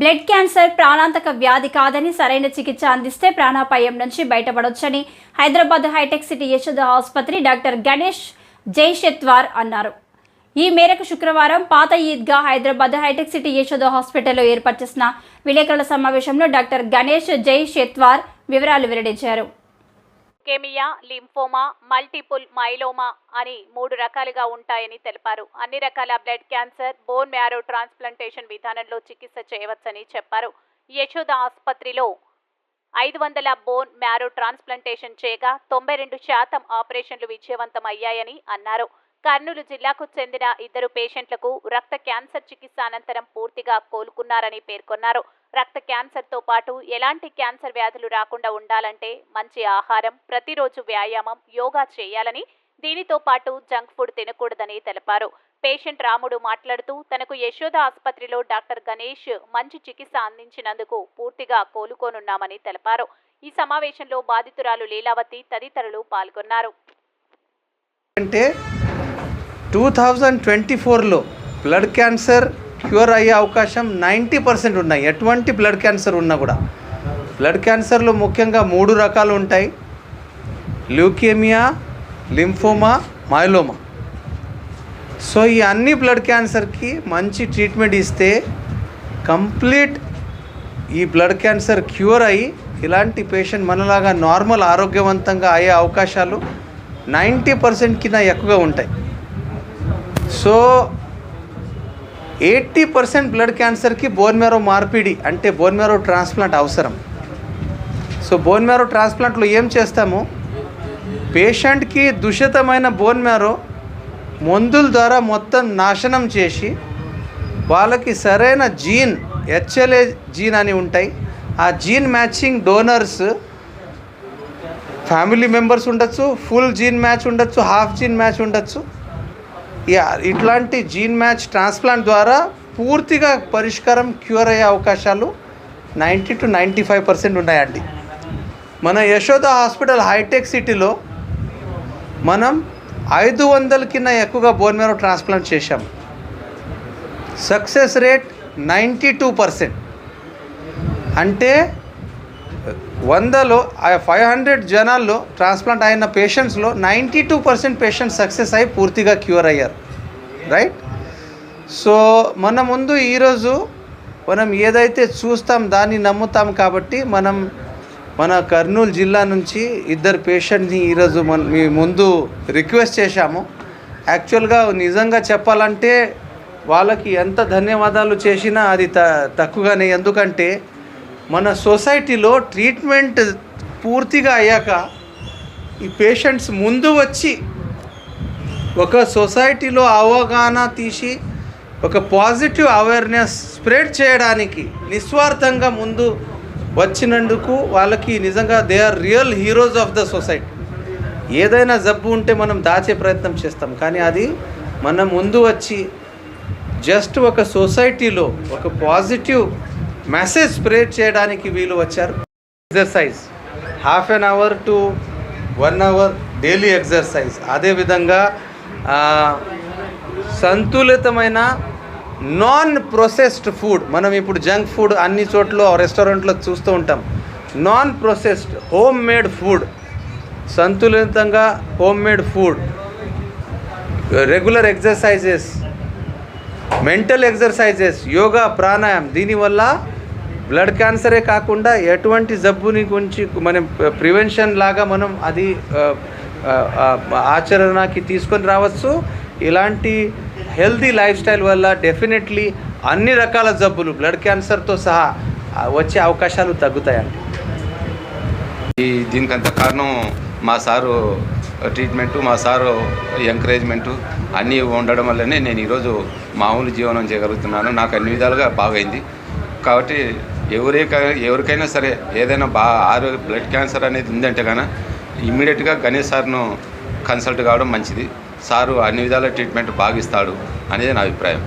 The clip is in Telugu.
బ్లడ్ క్యాన్సర్ ప్రాణాంతక వ్యాధి కాదని సరైన చికిత్స అందిస్తే ప్రాణాపాయం నుంచి బయటపడొచ్చని హైదరాబాద్ హైటెక్ సిటీ యశోద ఆసుపత్రి డాక్టర్ గణేష్ జైషెత్వార్ అన్నారు. ఈ మేరకు శుక్రవారం పాత ఈద్గా హైదరాబాద్ హైటెక్ సిటీ యశోద హాస్పిటల్లో ఏర్పాటు చేసిన విలేకరుల సమావేశంలో డాక్టర్ గణేష్ జై షెత్వార్ వివరాలు వెల్లడించారు. కెమియా లింఫోమా మల్టిపుల్ మైలోమా అని మూడు రకాలుగా ఉంటాయని తెలిపారు. అన్ని రకాల blood cancer bone marrow transplantation విధానంలో చికిత్స చేయవచ్చని చెప్పారు. యశోద ఆసుపత్రిలో ఐదు వందల బోన్ మ్యారో ట్రాన్స్ప్లాంటేషన్ చేయగా తొంభై రెండు శాతం ఆపరేషన్లు విజయవంతం అయ్యాయని అన్నారు. కర్నూలు జిల్లాకు చెందిన ఇద్దరు పేషెంట్లకు రక్త క్యాన్సర్ చికిత్స అనంతరం పూర్తిగా కోలుకున్నారని పేర్కొన్నారు. రక్త క్యాన్సర్తో పాటు ఎలాంటి క్యాన్సర్ వ్యాధులు రాకుండా ఉండాలంటే మంచి ఆహారం ప్రతిరోజు వ్యాయామం యోగా చేయాలని దీనితో పాటు జంక్ ఫుడ్ తినకూడదని తెలిపారు. పేషెంట్ రాముడు మాట్లాడుతూ తనకు యశోద ఆసుపత్రిలో డాక్టర్ గణేష్ మంచి చికిత్స అందించినందుకు పూర్తిగా కోలుకోనున్నామని తెలిపారు. ఈ సమావేశంలో బాధితురాలు లీలావతి తదితరులు పాల్గొన్నారు. అంటే టూ థౌజండ్ ట్వంటీ ఫోర్లో బ్లడ్ క్యాన్సర్ క్యూర్ అయ్యే అవకాశం నైంటీ పర్సెంట్ ఉన్నాయి. ఎటువంటి బ్లడ్ క్యాన్సర్ ఉన్నా కూడా. బ్లడ్ క్యాన్సర్లో ముఖ్యంగా మూడు రకాలు ఉంటాయి. Leukaemia lymphoma myeloma. సో ఈ అన్ని బ్లడ్ క్యాన్సర్కి మంచి ట్రీట్మెంట్ ఇస్తే కంప్లీట్ ఈ బ్లడ్ క్యాన్సర్ క్యూర్ అయ్యి ఇలాంటి పేషెంట్ మనలాగా నార్మల్ ఆరోగ్యవంతంగా అయ్యే అవకాశాలు నైంటీ పర్సెంట్ కింద ఎక్కువగా ఉంటాయి. సో ఎయిటీ పర్సెంట్ బ్లడ్ క్యాన్సర్కి బోన్ మ్యారో మార్పిడి అంటే బోన్ మ్యారో ట్రాన్స్ప్లాంట్ అవసరం. సో బోన్ మ్యారో ట్రాన్స్ప్లాంట్లో ఏం చేస్తాము? పేషెంట్కి దుషితమైన బోన్ మ్యారో మందుల ద్వారా మొత్తం నాశనం చేసి వాళ్ళకి సరైన జీన్ హెచ్ఎల్ఏ జీన్ అని ఉంటాయి. ఆ gene matching donors family members ఉండొచ్చు ఫుల్ జీన్ మ్యాచ్ ఉండొచ్చు హాఫ్ జీన్ మ్యాచ్ ఉండొచ్చు. ఇట్లాంటి జీన్ మ్యాచ్ ట్రాన్స్ప్లాంట్ ద్వారా పూర్తిగా పరిష్కారం క్యూర్ అయ్యే అవకాశాలు ninety to ninety five percent ఉన్నాయండి. మన యశోద హాస్పిటల్ హైటెక్ సిటీలో మనం ఐదు వందల కింద ఎక్కువగా బోన్ మేరో ట్రాన్స్ప్లాంట్ చేశాం. Success rate ninety two percent. అంటే వందలో ఫైవ్ హండ్రెడ్ జనాల్లో ట్రాన్స్ప్లాంట్ అయిన పేషెంట్స్లో ninety two percent patients success అయి పూర్తిగా క్యూర్ అయ్యారు. రైట్ సో మన ముందు ఈరోజు మనం ఏదైతే చూస్తాం దాన్ని నమ్ముతాం కాబట్టి మనం మన కర్నూలు జిల్లా నుంచి ఇద్దరు పేషెంట్ని ఈరోజు మన మీ ముందు రిక్వెస్ట్ చేశాము. యాక్చువల్గా నిజంగా చెప్పాలంటే వాళ్ళకి ఎంత ధన్యవాదాలు చేసినా అది త తక్కువగానే. ఎందుకంటే మన సొసైటీలో ట్రీట్మెంట్ పూర్తిగా అయ్యాక ఈ పేషెంట్స్ ముందు వచ్చి ఒక సొసైటీలో అవగాహన తీసి ఒక పాజిటివ్ అవేర్నెస్ స్ప్రెడ్ చేయడానికి నిస్వార్థంగా ముందు వచ్చినందుకు వాళ్ళకి నిజంగా they are real heroes of the society. ఏదైనా జబ్బు ఉంటే మనం దాచే ప్రయత్నం చేస్తాం. కానీ అది మనం ముందు వచ్చి జస్ట్ ఒక సొసైటీలో ఒక పాజిటివ్ మెసేజ్ స్ప్రెడ్ చేయడానికి వీలు వచ్చారు. Exercise half an hour to one hour daily exercise అదేవిధంగా సంతులితమైన నాన్ ప్రొసెస్డ్ ఫుడ్ మనం ఇప్పుడు జంక్ ఫుడ్ అన్ని చోట్ల రెస్టారెంట్లో చూస్తూ ఉంటాం. Non processed home made food సంతులితంగా home made food regular exercises mental exercises yoga ప్రాణాయామం దీనివల్ల బ్లడ్ క్యాన్సరే కాకుండా ఎటువంటి జబ్బుని గురించి మనం ప్రివెన్షన్ లాగా మనం అది ఆచరణకి తీసుకొని రావచ్చు. ఇలాంటి హెల్దీ లైఫ్ స్టైల్ వల్ల డెఫినెట్లీ అన్ని రకాల జబ్బులు బ్లడ్ క్యాన్సర్తో సహా వచ్చే అవకాశాలు తగ్గుతాయండి. ఈ దీనికంత కారణం మా సారు ట్రీట్మెంటు మా సారు ఎంకరేజ్మెంటు అన్నీ ఉండడం వల్లనే నేను ఈరోజు మామూలు జీవనం చేయగలుగుతున్నాను. నాకు అన్ని విధాలుగా బాగైంది. కాబట్టి ఎవరికై ఎవరికైనా సరే ఏదైనా బా ఆరోగ్య బ్లడ్ క్యాన్సర్ అనేది ఉందంటే కనుక ఇమ్మీడియట్గా గణేష్ సార్ను కన్సల్ట్ కావడం మంచిది. సారు అన్ని విధాల ట్రీట్మెంట్ బాగా ఇస్తాడు అనేది నా అభిప్రాయం.